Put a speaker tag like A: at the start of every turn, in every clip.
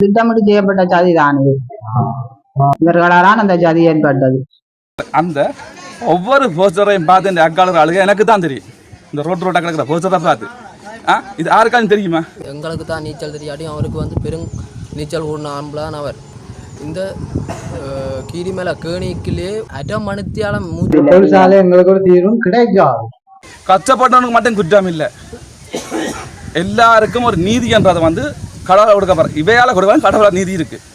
A: திட்டமிட்டு செய்யப்பட்ட சதி தான் இது. இவர்களால் அந்த சதி ஏற்பட்டது.
B: அந்த ஒவ்வொரு போஸ்டரையும் பார்த்து இந்த அக்காளர் அழுக எனக்கு தான் தெரியும். இந்த ரோட் ரோட்டாக கிடக்கிற போஸ்டரை பார்த்து. ஆ இது யாருக்காச்சும் தெரியுமா?
C: எங்களுக்கு தான் நீச்சல் தெரியாட்டி அவருக்கு வந்து பெரும் நீச்சல் ஓடின ஆம்பளான் அவர். இந்த அஹ், கீரிமலை கேணிக்கிலே அரை மணித்தியாலம் மூச்சு
D: போலீஸால எங்களுக்கு ஒரு தீர்வும் கிடைக்காது.
B: கஷ்டப்பட்டவனுக்கு மட்டும் குற்றம் இல்லை. எல்லாருக்கும் ஒரு நீதி என்றதை வந்து கடவுளை கொடுக்க போற இவையால கொடுக்க நீதி இருக்குது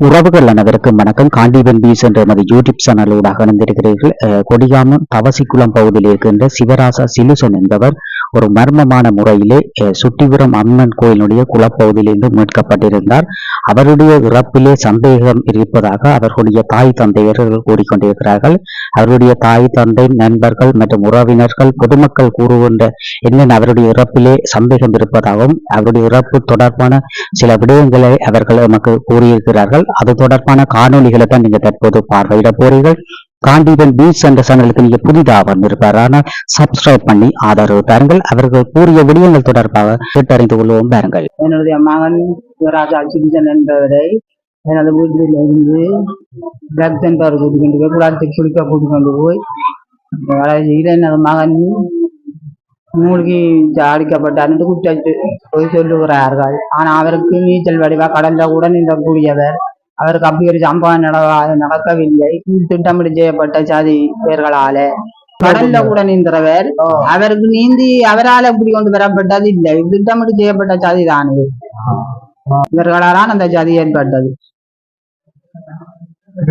E: உறவுகள் அனைவருக்கும் வணக்கம். காண்டிபன் பீஸ் என்ற எமது யூடியூப் சேனலூடாக அகர்ந்திருக்கிறீர்கள் கொடியாமம் கொடிகாமம் தவசிக்குளம் பகுதியில் இருக்கின்ற சிவராசா சிலுசன் என்பவர் ஒரு மர்மமான முறையிலே சுட்டிபுரம் அம்மன் கோயிலுடைய குளப்பகுதியிலிருந்து மீட்கப்பட்டிருந்தார். அவருடைய இறப்பிலே சந்தேகம் இருப்பதாக அவர்களுடைய தாய் தந்தையர்கள் கூறிக்கொண்டிருக்கிறார்கள். அவருடைய தாய் தந்தை நண்பர்கள் மற்றும் உறவினர்கள் பொதுமக்கள் கூறுகின்ற என்ன அவருடைய இறப்பிலே சந்தேகம் இருப்பதாகவும் அவருடைய இறப்பு தொடர்பான சில விடயங்களை அவர்கள் நமக்கு கூறியிருக்கிறார்கள். அது தொடர்பான காணொளிகளை தான் நீங்க தற்போது பார்வையிட போறீர்கள். காண்டிபன் பீச் என்ற சேனலுக்கு நீங்க புதிதாக வந்திருப்பார். ஆனால் சப்ஸ்கிரைப் பண்ணி ஆதரவு பாருங்கள் அவர்கள் கூறிய விடயங்கள் தொடர்பாக கேட்டறிந்து கொள்வோம். பாருங்கள்
A: என்னுடைய மகன் ராஜா சிந்தன் என்பவரை எனது வீட்டில் இருந்து பிளாக் சென்டர் கூட்டி கொண்டு போய் குளத்துக்கு குளிக்க கூட்டி கொண்டு போய் வளர்ச்சியில் எனது மகன் மூழ்கி அடிக்கப்பட்டார் குற்றச்சு போய் சொல்லுகிறார்கள். ஆனால் அவருக்கு நீச்சல் வடிவா உடன் இந்த கூடியவர் அவருக்கு அப்படி ஒரு சம்பவம் நட- நடக்கவில்லை. திட்டமிட்டு செய்யப்பட்ட சாதி பேர்களால கடல்ல கூட நீந்துறவர் அவருக்கு நீந்தி அவரால் இப்படி கொண்டு வரப்பட்டது இல்லை. திட்டமிட்டு செய்யப்பட்ட சதி தான். இவர்களால் அந்த சதி ஏற்பட்டது.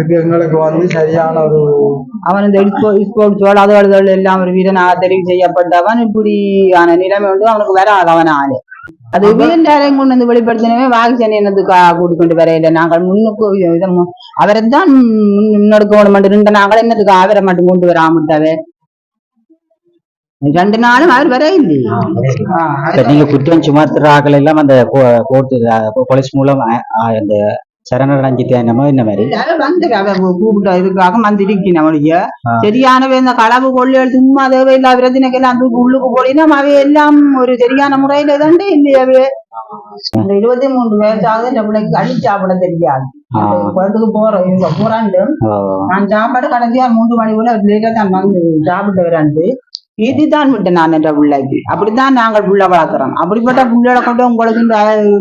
D: எங்களுக்கு வந்து சரியான ஒரு
A: அவன் இந்த ஸ்போர்ட்ஸ் அதுகள் எல்லாம் ஒரு வீரனாக தெரிவு செய்யப்பட்டவன் இப்படியான நிலைமை வந்து அவனுக்கு வராது அவனால. அது வீரண்டாரையும் கொண்டு வந்து வெளிப்படுத்தினவே வாகிச்சன் என்னதுக்கு கூட்டிக் கொண்டு வரையில. நாங்கள் முன்னுக்கு அவரை தான் முன்னெடுக்க வேணும் ரெண்டு நாங்கள் என்னதுக்கு அவரை மட்டும் கொண்டு வராமட்டாவே? ரெண்டு நாளும் அவர் வர இல்லையே
E: நீங்க குற்றம் சுமத்துறார்கள் எல்லாம் அந்த கோர்ட்டு போலீஸ் மூலம் அந்த சரணடைஞ்சு தேனமோ இந்த மாதிரி?
A: கூப்பிட்ட இதுக்காக வந்திருக்கணும் அவளுக்கு
E: ஆ.
A: சரியானவே இந்த களவு கொள்ளைகள் சும்மா தேவையில்லா பிரச்சனைக்கெல்லாம் தூக்கி உள்ளுக்கு போடினா அவை எல்லாம் ஒரு சரியான முறையில தாண்டே இல்லையவே இருபத்தி மூன்று வயசாவது இந்த பிள்ளைக்கு அழி சாப்பிட தெரியாது.
E: ஆ.
A: குளத்துக்கு போறோம் இவங்க போறாண்டு.
E: ஓ,
A: நான் சாப்பாடு கடைசியா மூன்று மணி போல லேட்டா தான் வந்து சாப்பிட்டு வராண்டு. ஈதி தான் விட்டேன் நான் என்ற பிள்ளைக்கு அப்படித்தான் நாங்கள் புள்ள வளர்க்குறோம். அப்படிப்பட்ட புள்ளைகளை கொண்டு உங்களுக்கு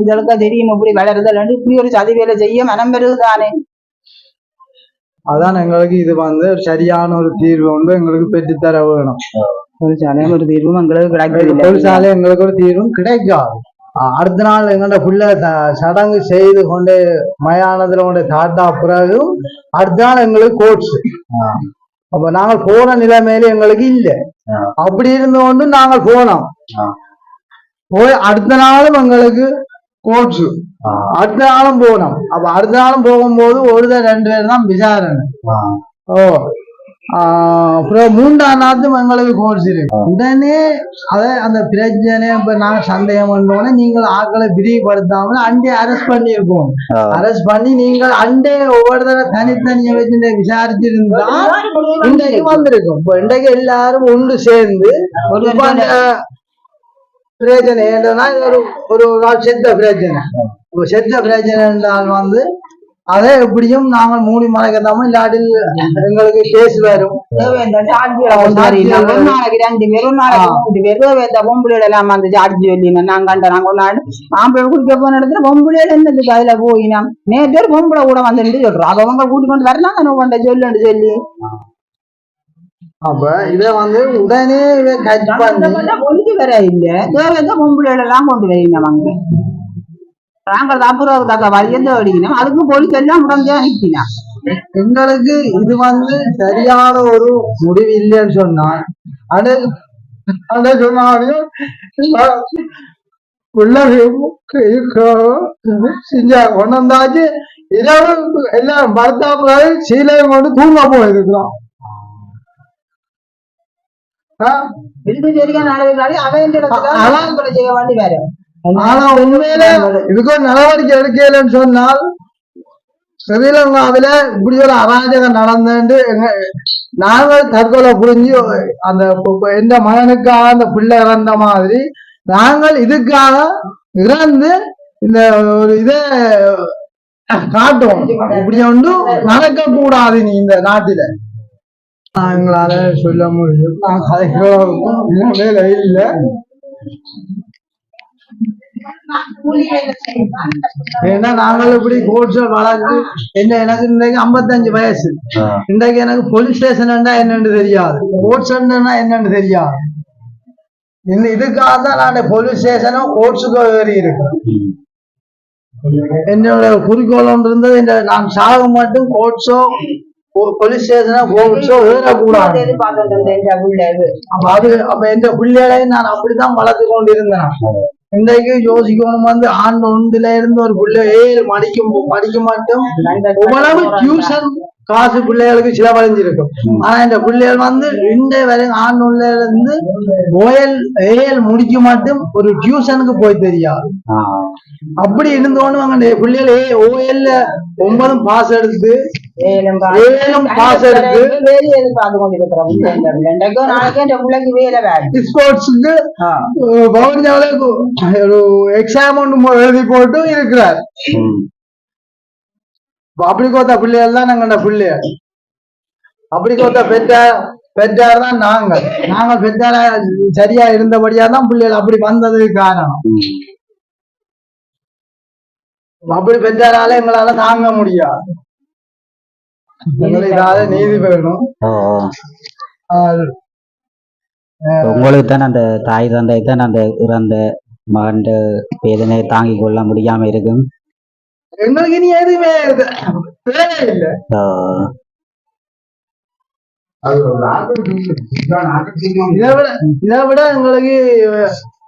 A: இதற்கு தெரியும் இப்படி வளருதல் இப்படி ஒரு சதி வேலை செய்ய மனம் பெருகுதானே
D: அதான் எங்களுக்கு இது வந்து ஒரு சரியான ஒரு தீர்வு வந்து எங்களுக்கு பெற்றுத்தர வேணும்.
A: ஒரு சமயம் ஒரு தீர்வும் எங்களுக்கு கிடைக்கவில்லை.
D: போலீஸால எங்களுக்கு ஒரு தீர்வும் கிடைக்காது. அடுத்த நாள் எங்களோட புள்ள சடங்கு செய்து கொண்டு மயானத்துல கொண்டு தாத்தா பிறகு அடுத்த நாள் எங்களுக்கு கோட்ஸ் அப்ப நாங்கள் போன நிலைமையில எங்களுக்கு இல்ல. அப்படி இருந்த கொண்டு நாங்கள் போனோம். போய் அடுத்த நாளும் எங்களுக்கு கோட்ஸ் அடுத்த நாளும் போனோம். அப்ப அடுத்த நாளும் போகும்போது ஒரு ரெண்டு பேர் தான் விசாரணை. ஓ. அப்புறம் மூன்றாம் நாளும் எங்களுக்கு இருக்கு உடனே அத அந்த பிரச்சனை இப்ப நாங்க சந்தேகம் பண்ணோன்னே நீங்கள் ஆட்களை விரிவுபடுத்தாமல் அண்டே அரெஸ்ட் பண்ணியிருக்கோம். அரெஸ்ட் பண்ணி நீங்கள் அண்டே ஒவ்வொரு தடவை தனித்தனியை வச்சு விசாரிச்சிருந்தா இன்றைக்கு வந்திருக்கும். இப்ப இன்றைக்கு எல்லாரும் ஒன்று சேர்ந்து பிரச்சனை என்னன்னா ஒரு ஒரு நாள் செத்த பிரச்சனை இப்ப செத்த பிரச்சனை என்றால் வந்து அதை எப்படியும் நாங்கள் மூடி மறைக்கத்தாம இல்லாட்டில் எங்களுக்கு கேஸ் வரும்
A: கொண்டு நாளைக்கு ரெண்டு பேர், ஒரு நாளைக்கு பேர். தேவையில்லை, பொம்பளைகள் எல்லாம் வந்து சாட்சி சொல்லினோம். நான் கண்டேன், நான் ஒரு நாள் ஆம்பளை குடிக்க போன இடத்துல பொம்பளைகள் என்னதுக்கு அதுல போயினோம். நேத்து ஒரு பொம்பளை கூட வந்துட்டு சொல்றோம். அப்ப அவங்க கூட்டி கொண்டு வரலாம் தானே உங்கள்ட்ட சொல்லுன்னு சொல்லி.
D: அப்ப இதை வந்து உடனே catch பண்ணி
A: பொலிக்கு வர இல்ல. பொம்பளைகள் எல்லாம் கொண்டு வரீங்க அவங்க. நாங்கள் அப்புறம் தக்க அடிக்கணும் அதுக்கு போலீஸ் எல்லாம் உடனே நிற்கணும்
D: எங்களுக்கு இது வந்து சரியான ஒரு முடிவு இல்லைன்னு சொன்னால் அது அந்த சொன்னாலும் செஞ்சா கொண்டு வந்தாச்சு இரவு எல்லாம் பர்த்தாப்புல சீலையும் கொண்டு தூங்க போயிருக்கிறோம். ஆ?
A: இதுக்கு சரியான நடவடிக்கை செய்ய வேண்டி
D: ஆனா உண்மையில இதுக்கு ஒரு நடவடிக்கை எடுக்கலன்னு சொன்னால் ஸ்ரீலங்காவில இப்படி ஒரு அராஜகம் நடந்துட்டு நாங்கள் தற்கொலை புரிஞ்சு அந்த எந்த மகனுக்காக அந்த பிள்ளை இறந்த மாதிரி நாங்கள் இதுக்காக இறந்து இந்த ஒரு இதை காட்டுவோம். இப்படி ஒன்றும் நடக்க கூடாது நீ இந்த நாட்டில. எங்களால சொல்ல முடியும். இல்லை. ஏன்னா நாங்கள் இப்படி கோட்ஸை வளர்ந்து என்ன எனக்கு இன்றைக்கு ஐம்பத்தஞ்சு வயசு. இன்றைக்கு எனக்கு போலீஸ் ஸ்டேஷன் என்னன்னு தெரியாது. கோட்ஸ் என்னன்னு தெரியாது. இந்த இதுக்காக தான் நான் போலீஸ் ஸ்டேஷனும் கோட்ஸுக்கு ஏறி இருக்கேன் என்னோட குறிக்கோள் ஒன்று இருந்தது இந்த நான் சாக மட்டும் கோட்ஸோ போலீஸ் ஸ்டேஷனோ கோட்ஸோ ஏறக்கூடாது. அப்ப அது அப்ப எந்த பிள்ளைகளையும் நான் அப்படித்தான் வளர்த்து கொண்டிருந்தேன். இன்றைக்கு யோசிக்கணும் வந்து ஆண்டு ஒன்றுல இருந்து ஒரு பிள்ளை ஏழு மணிக்கும் படிக்க மாட்டோம். இவ்வளவு டியூஷன் காசு பிள்ளைகளுக்கு செலவழிஞ்சிருக்கும் ஆனா இந்த பிள்ளைகள் வந்து இந்த வரை ஆண்டு ஒன்றுல இருந்து ஓயல் ஏஎல் முடிக்க மாட்டோம் ஒரு டியூஷனுக்கு போய் தெரியாது அப்படி இருந்தோன்னு அங்க பிள்ளைகள் ஏ ஓஎல்ல ஒன்பதும் பாஸ் எடுத்து ஏழும் பாஸ் எடுத்து ஸ்போர்ட்ஸுக்கு பவுன்ஜாவில ஒரு எக்ஸாம் ஒன்று எழுதி போட்டு இருக்கிறார். அப்படி கோத்த பிள்ளைகள் தான் நாங்க பிள்ளைகள் அப்படி கோத்த பெற்றார் பெற்றார் தான் நாங்கள். நாங்கள் பெற்றார சரியா இருந்தபடியா தான் பிள்ளைகள் அப்படி வந்ததுக்கு காரணம். அப்படி பெற்றாரால எங்களால தாங்க முடியாது. எங்களுக்கு நீதி வேணும்.
E: உங்களுக்கு தான் அந்த தாய் தந்தை தான் அந்த இறந்த மகன் வேதனை தாங்கிக் கொள்ள முடியாம இருக்கும்?
D: எங்களுக்கு இனி எதுவுமே இது தேவையில்லை. இதை விட இதை விட எங்களுக்கு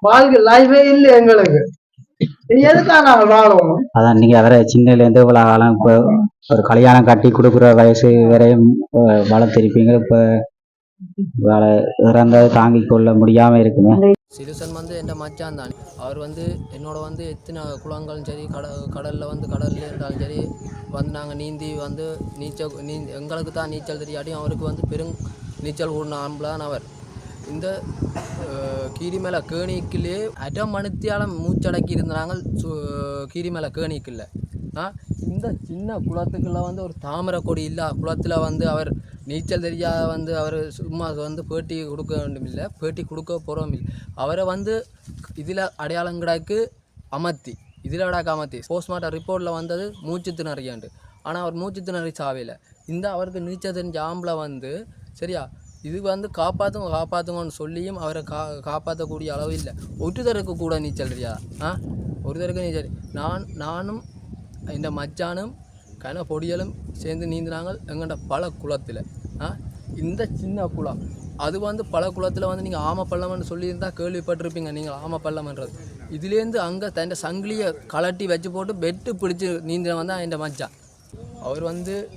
D: வாழ்க்கை லைஃபே இல்லை எங்களுக்கு.
E: அதான் நீங்க அவரை சின்னல இருந்து இவ்வளவு காலம் இப்போ ஒரு கல்யாணம் கட்டி கொடுக்குற வயசு வரையும் வளர்த்திருப்பீங்க. இப்ப வேலை இறந்ததை தாங்கிக் கொள்ள முடியாமல் இருக்குமே.
C: சிறுசன் வந்து என் மச்சான் தான். அவர் வந்து என்னோட வந்து எத்தனை குளங்களும் சரி கட கடலில் வந்து கடல்ல இருந்தாலும் சரி வந்து நாங்கள் நீந்தி வந்து நீச்சல் நீ எங்களுக்கு தான் நீச்சல் தெரியாட்டியும் அவருக்கு வந்து பெரும் நீச்சல் கூடின ஆம்பளான் அவர். இந்த அஹ், கீரிமலை கேணிக்குள்ளே அரை மூச்சடக்கி இருந்தாங்க கீரிமலை கேணிக்குள்ள. ஆ இந்த சின்ன குளத்துக்குள்ள வந்து ஒரு தாமரை கொடி இல்லை குளத்தில் வந்து அவர் நீச்சல் தெரியாத வந்து அவர் சும்மா வந்து பேட்டி கொடுக்க வேண்டும் இல்லை பேட்டி கொடுக்க போகிறோம் இல்லை அவரை வந்து இதில் அடையாளங்கடாக்கு அமர்த்தி இதில் விடாக்க அமர்த்தி. போஸ்ட்மார்ட்டம் ரிப்போர்ட்டில் வந்தது மூச்சு திணறியாண்டு. ஆனால் அவர் மூச்சு திணறி சாவையில் இந்த அவருக்கு நீச்சல் தெரிஞ்ச ஆம்பளை வந்து சரியா இது வந்து காப்பாற்றுங்க காப்பாற்றுங்கன்னு சொல்லியும் அவரை கா காப்பாற்றக்கூடிய அளவு இல்லை. ஒருத்தருக்கு கூட நீச்சல் தெரியாதா? ஆ? ஒருத்தருக்கு நீச்சல் நான் நானும் இந்த மச்சானும் கன பொடியலும் சேர்ந்து நீந்தினாங்க எங்கள்கிட்ட பல குளத்தில். ஆ? இந்த சின்ன குளம். அது வந்து பல குளத்தில் வந்து நீங்கள் ஆமப்பள்ளம்னு சொல்லியிருந்தா கேள்விப்பட்டிருப்பீங்க நீங்கள் ஆமப்பள்ளம்ன்றது இதுலேருந்து அங்கே தன் சங்கிலியை கலட்டி வச்சு போட்டு பெட்டு பிடிச்சி நீந்தினவன் தான் என் மச்சான். அவர் வந்து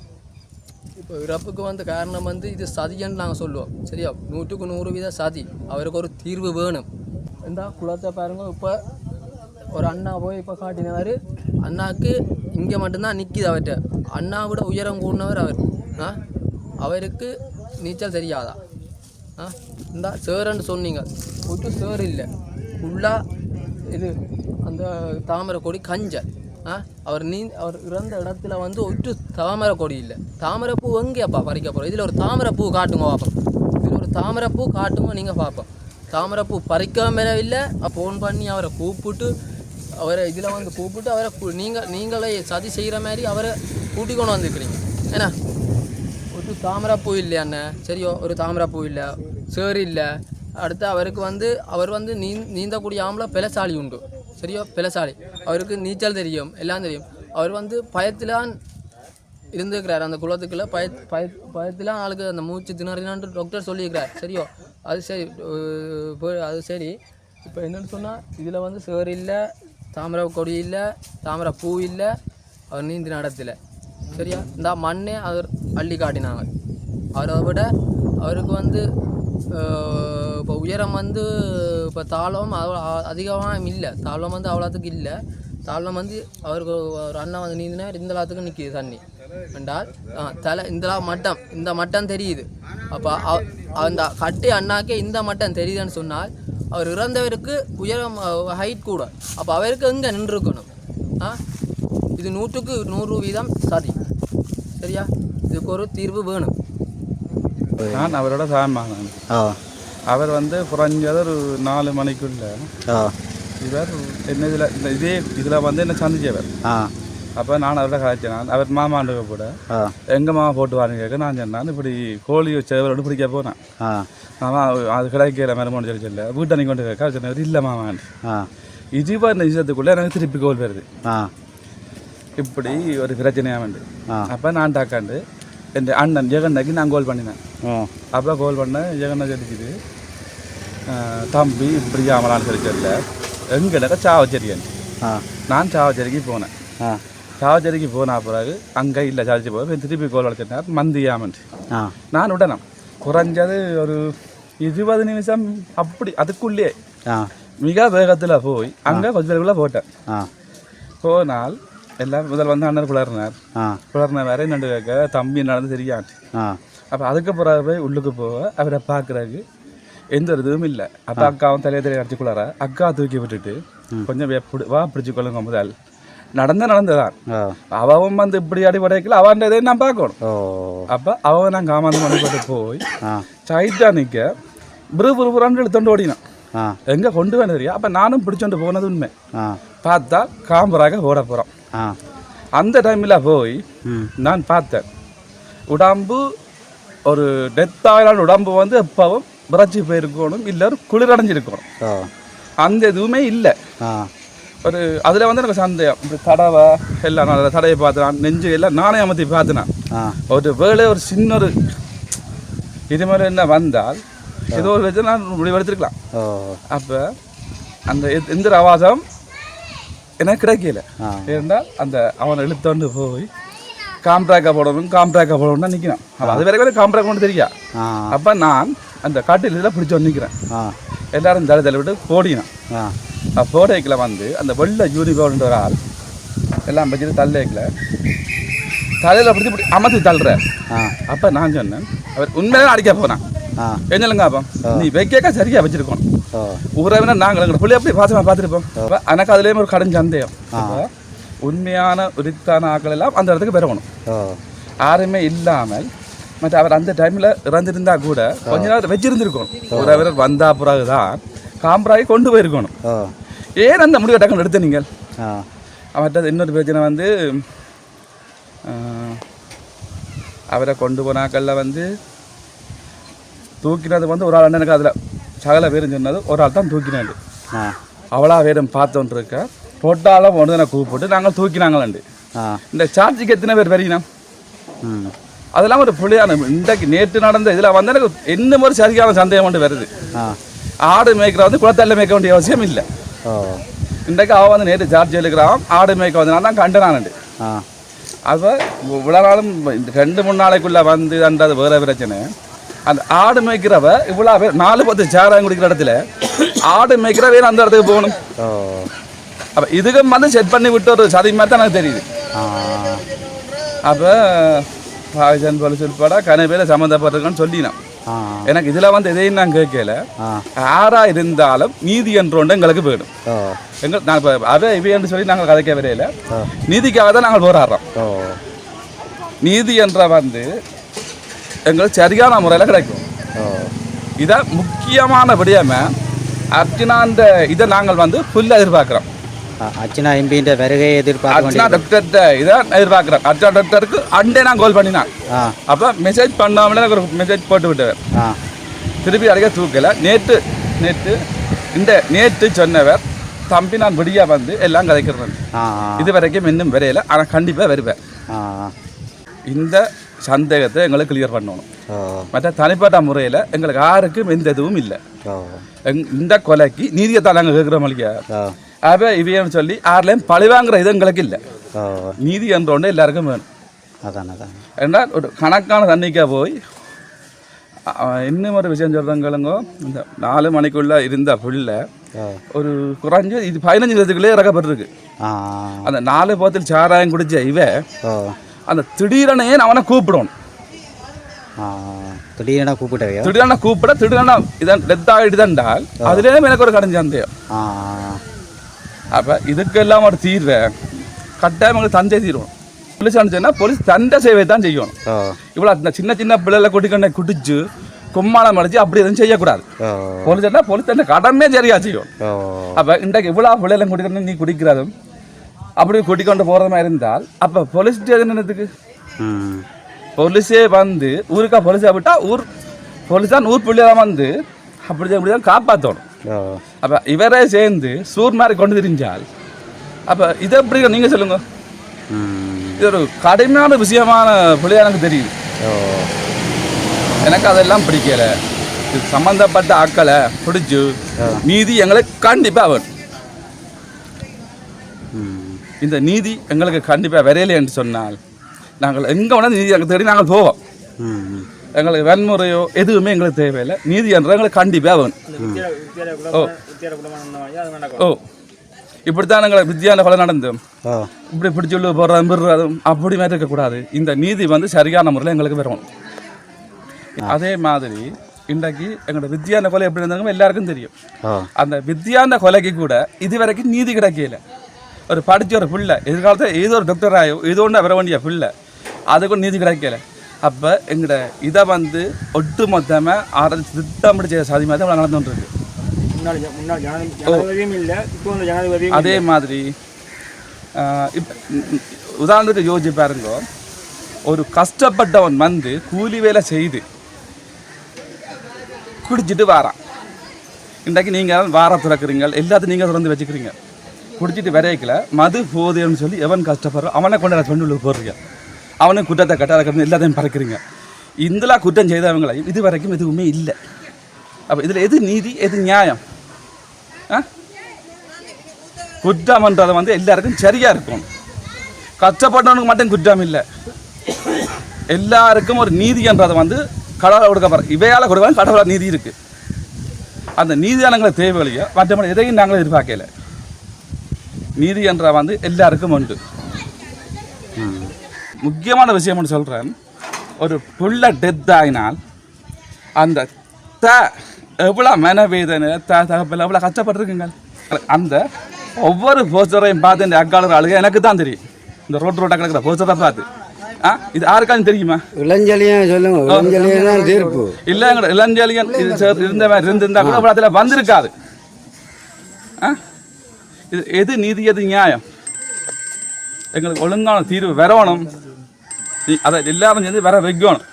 C: இப்போ இறப்புக்கு வந்த காரணம் வந்து இது சதின்னு நாங்கள் சொல்லுவோம். சரியா? நூற்றுக்கு நூறு வீத சதி. அவருக்கு ஒரு தீர்வு வேணும். இந்த குளத்தை பாருங்கள் இப்போ ஒரு அண்ணா போய் இப்போ காட்டினவர் அண்ணாக்கு இங்கே மட்டும்தான் நிற்கிது அவர்கிட்ட. அண்ணா விட உயரம் கூடினவர் அவர். ஆ? அவருக்கு நீச்சல் தெரியாதா? ஆ? இந்த சேருன்னு சொன்னீங்க. புது சேர் இல்லை. ஃபுல்லாக இது அந்த தாமரை கொடி கஞ்சல் ஆ? அவர் நீ அவர் இறந்த இடத்துல வந்து ஒட்டு தாமரை கொடி இல்லை. தாமரைப்பூ எங்கேப்பா பறிக்க போகிறோம் இதில் ஒரு தாமரைப்பூ காட்டுங்க பார்ப்போம் இதில் ஒரு தாமரைப்பூ காட்டுங்க நீங்கள் பார்ப்போம் தாமரைப்பூ பறிக்காமல் இல்லை. ஃபோன் பண்ணி அவரை கூப்பிட்டு அவரை இதில் வந்து கூப்பிட்டு அவரை நீங்கள் நீங்களே சதி செய்கிற மாதிரி அவரை கூட்டிக் கொண்டு வந்துருக்கிறீங்க. ஏன்னா ஒரு தாமரைப்பூ இல்லையா அண்ணன் சரியோ ஒரு தாமரைப்பூ இல்லை. சேறு இல்லை. அடுத்து அவருக்கு வந்து அவர் வந்து நீ நீந்தக்கூடிய ஆம்பளை பிளசாலி உண்டு. சரியோ பிளசாலி அவருக்கு நீச்சல் தெரியும் எல்லாம் தெரியும். அவர் வந்து பயத்திலான் இருந்துக்கிறார் அந்த குளத்துக்குள்ளே. பய பய பயத்திலாம் ஆளுக்கு அந்த மூச்சு திணறினான்ட்டு டாக்டர் சொல்லியிருக்கிறார். சரியோ அது சரி அது சரி. இப்போ என்னென்னு சொன்னால் இதில் வந்து சேர் இல்லை தாமரை கொடி இல்லை தாமரை பூ இல்லை அவர் நீந்தி நடத்தலை சரியா? இந்த மண்ணே அவர் அள்ளி காட்டினாங்க. அவரை விட அவருக்கு வந்து இப்போ உயரம் வந்து இப்போ தாளம் அவ்வளோ அதிகமாக இல்லை. தாளம் வந்து அவ்வளோத்துக்கு இல்லை. தாளம் வந்து அவருக்கு ஒரு அண்ணன் வந்து நீந்தினார். இந்த லாத்துக்கு நிற்கிது தண்ணி. என்றால் தலை இந்த மட்டம் இந்த மட்டம் தெரியுது. அப்போ அந்த கட்டி அண்ணாக்கே இந்த மட்டம் தெரியுதுன்னு சொன்னால் அவர் இறந்தவருக்கு உயரம் ஹைட் கூட. அப்போ அவருக்கு எங்கே நின்றுருக்கணும்? ஆ? இது நூற்றுக்கு நூறு வீதம் சரி சரியா? இதுக்கு ஒரு தீர்வு வேணும்.
B: நான் அவரோட சாமான்.
F: ஓ
B: அவர் வந்து குறைஞ்சது ஒரு நாலு மணிக்குள்ள இவர் என்ன இதில் இந்த இதே இதில் வந்து என்ன சந்திச்சவர்?
F: ஆ.
B: அப்போ நான் அவரோட கதைச்சேன் அவர் மாமாண்டுக கூட. எங்கள் மாமா போட்டு வாருங்க கேட்க நான் சொன்னேன். இப்படி கோழி சேவரோடு பிடிக்க போனேன் மாமா அது கிடைக்கல மரமோன்னு சொல்லி சொல்ல வீட்டை கொண்டு கேட்க சொன்னவர் இல்லை மாமான்னு
F: ஆ.
B: இருபது நிமிஷத்துக்குள்ளே எனக்கு திருப்பி கோல் வருது.
F: ஆ.
B: இப்படி ஒரு பிரச்சனையாக வந்து. அப்போ நான் டாக்காண்டு என் அண்ணன் ஜெகண்ணக்கு நான் கோல் பண்ணினேன். அப்போ கோல் பண்ணேன் ஜெகண்ணா சொல்லிக்குது தம்பி இப்படி ஆமலான்னு சொல்லி சொல்ல எங்கிட்ட சாவச்சேரியன் நான் சாவச்சேரிக்கு போனேன்.
F: ஆ
B: சாவச்சேரிக்கு போன பிறகு அங்கே இல்லை சாதிச்சு போய் திருப்பி கோல் வளர்த்துட்டார் மந்தியாமன் நான் உடனம் குறைஞ்சது ஒரு இருபது நிமிஷம் அப்படி அதுக்குள்ளே
F: ஆ.
B: மிக வேகத்தில் போய் அங்கே கொஞ்சம் பேருக்குள்ளே போட்டேன். போனால் எல்லாம் முதல் வந்து அண்ணன் குளர்னார் குளர்ன வேற என்னண்டு கேட்க தம்பி நடந்து தெரியாது
F: ஆ.
B: அப்போ அதுக்கு பிறகு போய் உள்ளுக்கு போக அவரை பார்க்குறாரு எந்த ஒரு இதுவும் இல்லை. அப்போ அக்காவும் தலையை தலையை அடிச்சு குளார அக்கா தூக்கி விட்டுட்டு கொஞ்சம் வா பிடிச்சு கொள்ளுங்க முதல். நடந்த நடந்ததான். அவன் வந்து இப்படி அடிபடைக்கல அவன் இதை நான் பார்க்கணும். அப்போ அவன் நான் காமாந்து மணிப்பட்டு போய் சைட்டா நிற்க புரு புரு புறான்னு இழுத்தோண்டு ஓடினான். எங்கே கொண்டு வந்து தெரியும்? அப்போ நானும் பிடிச்சோண்டு போனது உண்மை. பார்த்தா காம்பராக ஓட போகிறோம் அந்த டைமில் போய் நான் பார்த்தேன். உடம்பு ஒரு டெத் ஆயிலான உடம்பு வந்து எப்பவும் விரைச்சி போயிருக்கணும் இல்லை ஒரு குளிரடைஞ்சிருக்கணும் அந்த எதுவுமே இல்லை. ஒரு அதில் வந்து எனக்கு சந்தேகம். இப்படி தடவை எல்லாம் நான் தடையை பார்த்துனான் நெஞ்சு எல்லாம் நானே அமர்த்தி பார்த்தினான். ஒரு வேலை ஒரு சின்ன ஒரு இது மாதிரி என்ன வந்தால் ஏதோ ஒரு வச்சு நான் முடிவெடுத்திருக்கலாம் அப்போ அந்த எந்திர ஆவாசம் எனக்கு கிடைக்கல. இருந்தால் அந்த அவனை இழுத்தோண்டு போய் காம்ட்ராக்கை போடணும் காம்ட்ராக்கை போடணும்னு நிற்கிறான் அப்போ அது வரைக்கும் காம்ட்ராக் கொண்டு தெரியா? அப்போ நான் அந்த காட்டில் இதில் பிடிச்சோன்னு நிற்கிறேன் எல்லாரும் தலை தலை விட்டு போடினான்
F: ஆ
B: போடைக்கில் வந்து அந்த வெள்ளை யூனிஃபார்ம்ன்ற ஒரு ஆள். எல்லாம் வச்சுட்டு தள்ளைக்கில். தலையில் பிடிச்சி இப்படி அமர்த்தி தள்ளுற. அப்போ நான் சொன்னேன் அவர் உண்மையிலே அடிக்க போனான். என்னலங்க அப்போ? நீ வைக்க சரியாக வச்சிருக்கணும்
F: ஓ
B: உறவினர் நாங்கள் எங்கள் பிள்ளை எப்படி பாசமாக பார்த்துருப்போம். எனக்கு அதுலேயும் ஒரு கடன் சந்தேகம். உண்மையான உரித்தான ஆக்கள் எல்லாம் அந்த இடத்துக்கு பெறணும். யாருமே இல்லாமல் மற்ற அவர் அந்த டைமில் இறந்திருந்தா கூட கொஞ்ச நேரம் வச்சிருந்துருக்கணும். உறவினர் வந்தா பிறகுதான் காம்பராகி கொண்டு போயிருக்கணும். ஏன் அந்த முடிவை டக்குன்னு எடுத்த நீங்கள்? அவர்கிட்ட இன்னொரு பிரச்சனை வந்து அவரை கொண்டு போனாக்கல்ல வந்து தூக்கினது வந்து ஒரு ஆள் எனக்கு அதில் சகல பேரும் சொன்னது ஒரு ஆள் தான் தூக்கினாண்டு அவளா வேடம் பார்த்தோன்ட்டு இருக்க. தொட்டாலும் ஒன்று கூப்பிட்டு நாங்கள் தூக்கினாங்களாண்டு. இந்த சார்ஜுக்கு எத்தனை பேர்
F: ம்.
B: அதெல்லாம் ஒரு புள்ளியான இன்றைக்கு நேற்று நடந்த இதில் வந்து எனக்கு இன்னும் ஒரு சரியான சந்தேகம் ஒன்று வருது. ஆடு மேய்க்கிற வந்து குளத்தள்ள மேய்க்க வேண்டிய அவசியம் இல்லை. இன்றைக்கு அவள் வந்து நேற்று சார்ஜ் எழுக்கிறான் ஆடு மேய்க்க வந்து. நான் தான் கண்டனானுண்டு அப்போ இவ்வளோ நாளும் ரெண்டு மூணு நாளைக்குள்ளே வந்து அன்றது வேறு பிரச்சனை. அந்த ஆடு மேய்க்கிறவ இவ்வளோ பேர் நாலு பத்து சாராயம் குடிக்கிற இடத்துல ஆடு மேய்க்கிறவே அந்த இடத்துக்கு போகணும்? அப்போ இதுக்கும் வந்து செட் பண்ணி விட்டு ஒரு சதி மாதிரி தான் எனக்கு தெரியுது. அப்போ பாகிஸ்தான் போலீஸ் உட்பட கன பேர் சம்மந்தப்பட்டிருக்கேன்னு சொல்லினான். எனக்கு இதில் வந்து எதையும் நான் கேட்கல.
F: ஆ.
B: யாரா இருந்தாலும் நீதி என்ற ஒன்று எங்களுக்கு போயிடும் எங்கள் நான் இப்போ அவை இவைன்னு சொல்லி நாங்கள் கதைக்க வரையில. நீதிக்காக தான் நாங்கள் போராடுறோம். நீதி என்ற வந்து எங்களுக்கு சரியான முறையில் கிடைக்கும். இதை முக்கியமான விடயமே அர்ஜுனான்ற இதை நாங்கள் வந்து ஃபுல்லாக எதிர்பார்க்குறோம்.
F: அர்ச்சனா எம்பின்ற வருகையை எதிர்பார்த்து
B: அர்ச்சனா டாக்டர்கிட்ட இதை எதிர்பார்க்குறேன் அர்ச்சனா டாக்டருக்கு அண்டே நான் கால் பண்ணினான். அப்போ மெசேஜ் பண்ணாமலே ஒரு மெசேஜ் போட்டு விட்டவர் திருப்பி அடிக்க தூக்கல. நேற்று நேற்று இந்த நேற்று சொன்னவர் தம்பி நான் விடியா வந்து எல்லாம் கதைக்கிறேன் இது வரைக்கும் இன்னும் வரையில. ஆனால் கண்டிப்பாக வருவேன். இந்த சந்தேகத்தை எங்களுக்கு கிளியர் பண்ணணும். மற்ற தனிப்பட்ட முறையில் எங்களுக்கு யாருக்கும் எந்த இதுவும் இல்லை. இந்த கொலைக்கு நீதியை தான் நாங்கள் கேட்குற மொழிக்க
F: ஓ
B: அப்போ இவையன்னு சொல்லி யார்லையும் பழிவாங்கிற இது எங்களுக்கு இல்லை. நீதி என்ற ஒன்று எல்லாருக்கும் வேணும்.
F: அதான் அதான்.
B: என்றால் ஒரு கணக்கான தண்ணிக்கா போய் இன்னும் ஒரு விஷயம் சொல்கிறவங்களுங்க இந்த நாலு மணிக்குள்ளே இருந்த புள்ள ஒரு குறைஞ்சு இது பதினஞ்சு லட்சத்துக்குள்ளே இறக்கப்பட்டிருக்கு. அந்த நாலு போத்தில் சாராயம் குடிச்ச இவ அந்த திடீரெனே அவனை கூப்பிடணும்?
F: திடீரென கூப்பிட்டவையோ?
B: திடீரென கூப்பிட திடீரென இதான் டெத் ஆகிடுதென்றால் அதுலேயும் எனக்கு ஒரு கடன் சந்தேகம். அப்போ இதுக்கெல்லாம் ஒரு தீர்வை கட்டாயம் தஞ்சை தீர்வும் போலீஸ் அனுப்பிச்சுன்னா போலீஸ் தண்டை சேவை தான் செய்யணும். இவ்வளோ இந்த சின்ன சின்ன பிள்ளைகளை குடிக்கண்ணை குடிச்சு கும்மாளம் அடிச்சு அப்படி எதுவும் செய்யக்கூடாது. போலீஸ் என்ன போலீஸ் தண்டை கடமே சரியா செய்யும். அப்போ இன்றைக்கு இவ்வளோ பிள்ளைகளை குடிக்கணும் நீ குடிக்கிறதும் அப்படி கூட்டிக்கொண்டு போகிற மாதிரி இருந்தால் அப்போ போலீஸ் என்னத்துக்கு? போலீஸே வந்து ஊருக்கா போலீஸை விட்டா ஊர் போலீஸ் தான் ஊர் பிள்ளையாக வந்து அப்படி தான் இப்படி தான் காப்பாற்றணும் அப்போ இவரே சேர்ந்து சூர் மாதிரி கொண்டு திரிஞ்சால் அப்போ இதை எப்படி நீங்கள் சொல்லுங்க. இது ஒரு கடுமையான விஷயமான பிள்ளையா எனக்கு தெரியுது. எனக்கு அதெல்லாம் பிடிக்கல. இது சம்மந்தப்பட்ட ஆட்களை பிடிச்சு நீதி எங்களுக்கு கண்டிப்பாக வேணும்.
F: ம்.
B: இந்த நீதி எங்களுக்கு கண்டிப்பாக வரையலை என்று சொன்னால் நாங்கள் எங்கே வேணால் நீதி எங்களுக்கு தேடி நாங்கள் போவோம். எங்களுக்கு வன்முறையோ எதுவுமே எங்களுக்கு தேவையில்லை. நீதி என்ற எங்களுக்கு கண்டிப்பாக வேணும். ஓ ஓ. இப்படித்தான் எங்களுக்கு வித்தியான கொலை நடந்தோம் இப்படி பிடிச்சி உள்ள போடுறதும் பிடுறதும் அப்படி மாதிரி இருக்கக்கூடாது. இந்த நீதி வந்து சரியான முறையில் எங்களுக்கு வரணும். அதே மாதிரி இன்றைக்கு எங்களோட வித்தியான கொலை எப்படி இருந்தாங்க எல்லாருக்கும் தெரியும். அந்த வித்தியான கொலைக்கு கூட இதுவரைக்கும் நீதி கிடைக்கல. ஒரு படிச்ச ஒரு பிள்ளை எதிர்காலத்தில் ஏதோ ஒரு டாக்டர் ஆயோ ஏதோ ஒன்று வர வேண்டிய பிள்ளை அதுக்கும் நீதி கிடைக்கல. அப்போ எங்களோட இதை வந்து ஒட்டு மொத்தமாக ஆரம்பிச்சு திட்டமிட்டு செய்த சாதி மாதிரி தான் நடந்துட்டு இருக்கு
G: முன்னாள் ஜ- முன்னாள் ஜனாதி ஜனாதிபதியும் இல்லை இப்போ வந்து ஜனாதிபதியும்
B: அதே மாதிரி இப்போ உதாரணத்துக்கு யோசிச்சு பாருங்க. ஒரு கஷ்டப்பட்டவன் வந்து கூலி வேலை செய்து குடிச்சிட்டு வாரான். இன்றைக்கு நீங்கள் வார திறக்கிறீங்க எல்லாத்தையும் நீங்கள் திறந்து வச்சுக்கிறீங்க. குடிச்சிட்டு விரைக்கல மது போதைன்னு சொல்லி எவன் கஷ்டப்படுறோம் அவனை கொண்டு பெண்ணுள்ள போடுறீங்க. அவனும் குற்றத்தை கட்டாத எல்லாத்தையும் பறக்கிறீங்க. இந்தலாம் குற்றம் செய்தவங்களையும் இது வரைக்கும் எதுவுமே இல்லை. அப்போ இதில் எது நீதி எது நியாயம்? ஆ? குற்றம்ன்றது வந்து எல்லாருக்கும் சரியா இருக்கும். கஷ்டப்பட்டவனுக்கு மட்டும் குற்றம் இல்லை. எல்லாருக்கும் ஒரு நீதின்றதை வந்து கடவுளை கொடுக்க இவையால் கொடுக்க கடவுளால் நீதி இருக்கு. அந்த நீதியானங்களை தேவையில்லையோ மற்றபடி எதையும் நாங்கள் எதிர்பார்க்கல. நீதி என்ற வந்து எல்லாருக்கும் உண்டு. முக்கியமான விஷயம் ஒன்று சொல்கிறேன் ஒரு புள்ள டெத் ஆகினால் அந்த த எவ்வளோ மனவேதனை த தகப்பில் எவ்வளோ கஷ்டப்பட்டிருக்குங்க அந்த ஒவ்வொரு போஸ்டரையும் பார்த்து இந்த அக்காளர் அழுக எனக்கு தான் தெரியும். இந்த ரோட் ரோட்டாக கிடக்கிற போஸ்டரை பார்த்து. ஆ இது யாருக்காச்சும் தெரியுமா?
H: இளஞ்சலியும் சொல்லுங்க. இளஞ்சலியும் தான் தீர்ப்பு.
B: இல்லை இளஞ்சலியன் இருந்த இருந்திருந்தா கூட அதில் வந்திருக்காது ஆ இது எது நீதி எது நியாயம்? எங்களுக்கு ஒழுங்கான தீர்வு வரணும் இ- அதை எல்லாரும் சேர்ந்து வர வைக்கணும்